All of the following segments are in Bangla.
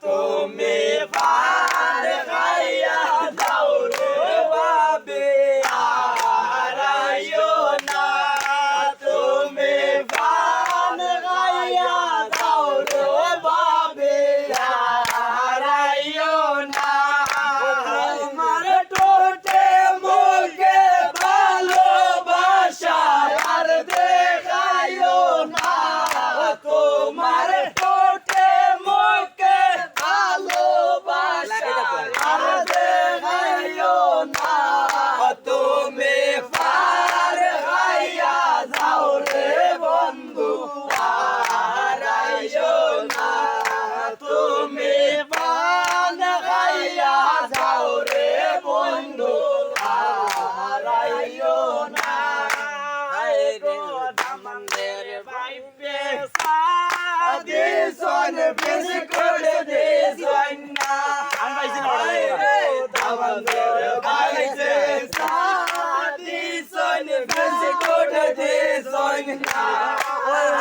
tomei. দিশন বেশি করে দিশন না আমি পাইছি না ওটা আয় বলা। রে দামন্দর বাইছে দিশন বেশি করে দিশন না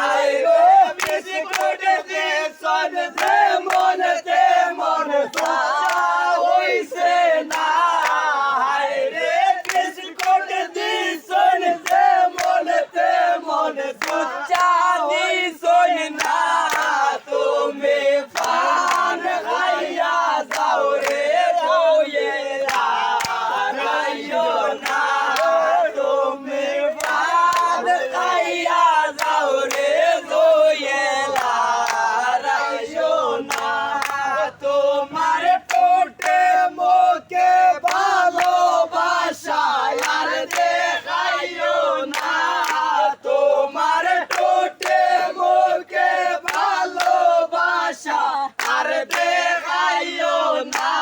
আয় রে বেশি করে দিশন যে মন তে মন হইছে না আয় রে বেশি করে দিশন যে মন তে মন সুচা দিশন না তুমি পান খাইয়া যাও রে রোয়েলা রাইও না তুমি পান খাইয়া যাও রে রোয়েলা রাইও না তোমার টোটে মোকে ভালোবাসা আর দেখাইও না তোমার টোটে মোকে ভালোবাসা আর দেখাইও না,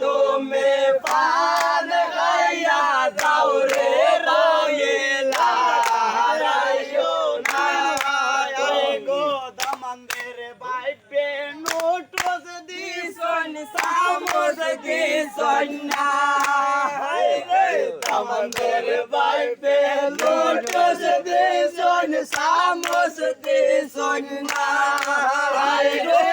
তুমি পান গাইয়া যাও রে রয়েলা রাইও না। এই গো দামানদের বাইবে নোটস দিছন, সামস দিছন না। হাই রে তামন্দের বাইবে লোটস দেশন সামস দেশন না। দি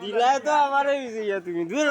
দিলাই তো আমারে তুমি। দূর।